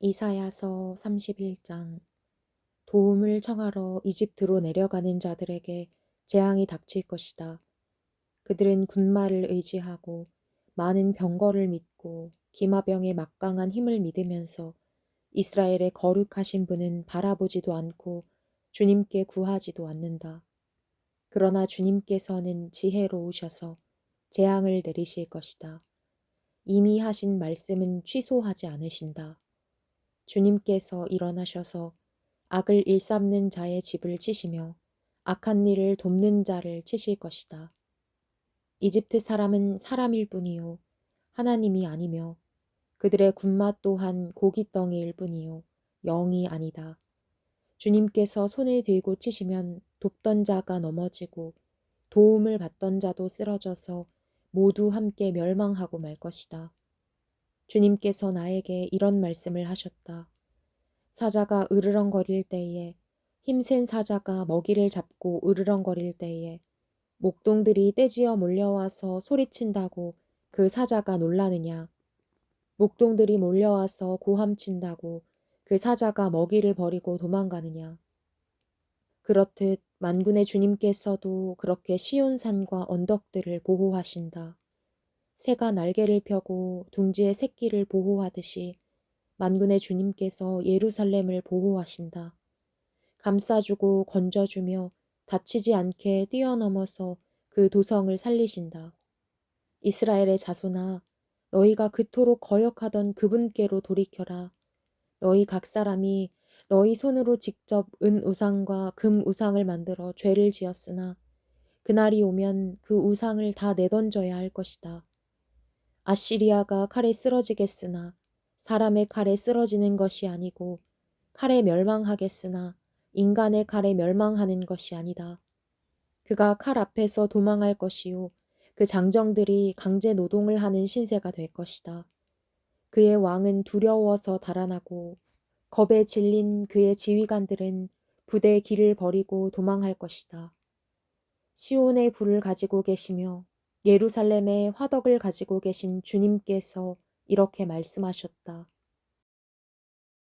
이사야서 31장 도움을 청하러 이집트로 내려가는 자들에게 재앙이 닥칠 것이다. 그들은 군마를 의지하고 많은 병거를 믿고 기마병의 막강한 힘을 믿으면서 이스라엘의 거룩하신 분은 바라보지도 않고 주님께 구하지도 않는다. 그러나 주님께서는 지혜로우셔서 재앙을 내리실 것이다. 이미 하신 말씀은 취소하지 않으신다. 주님께서 일어나셔서 악을 일삼는 자의 집을 치시며 악한 일을 돕는 자를 치실 것이다. 이집트 사람은 사람일 뿐이요 하나님이 아니며 그들의 군맛 또한 고깃덩이일 뿐이요 영이 아니다. 주님께서 손을 들고 치시면 돕던 자가 넘어지고 도움을 받던 자도 쓰러져서 모두 함께 멸망하고 말 것이다. 주님께서 나에게 이런 말씀을 하셨다. 사자가 으르렁거릴 때에 힘센 사자가 먹이를 잡고 으르렁거릴 때에 목동들이 떼지어 몰려와서 소리친다고 그 사자가 놀라느냐. 목동들이 몰려와서 고함친다고 그 사자가 먹이를 버리고 도망가느냐. 그렇듯 만군의 주님께서도 그렇게 시온산과 언덕들을 보호하신다. 새가 날개를 펴고 둥지의 새끼를 보호하듯이 만군의 주님께서 예루살렘을 보호하신다. 감싸주고 건져주며 다치지 않게 뛰어넘어서 그 도성을 살리신다. 이스라엘의 자손아, 너희가 그토록 거역하던 그분께로 돌이켜라. 너희 각 사람이 너희 손으로 직접 은 우상과 금 우상을 만들어 죄를 지었으나 그날이 오면 그 우상을 다 내던져야 할 것이다. 아시리아가 칼에 쓰러지겠으나 사람의 칼에 쓰러지는 것이 아니고 칼에 멸망하겠으나 인간의 칼에 멸망하는 것이 아니다. 그가 칼 앞에서 도망할 것이요 그 장정들이 강제 노동을 하는 신세가 될 것이다. 그의 왕은 두려워서 달아나고 겁에 질린 그의 지휘관들은 부대의 길을 버리고 도망할 것이다. 시온의 불을 가지고 계시며 예루살렘의 화덕을 가지고 계신 주님께서 이렇게 말씀하셨다.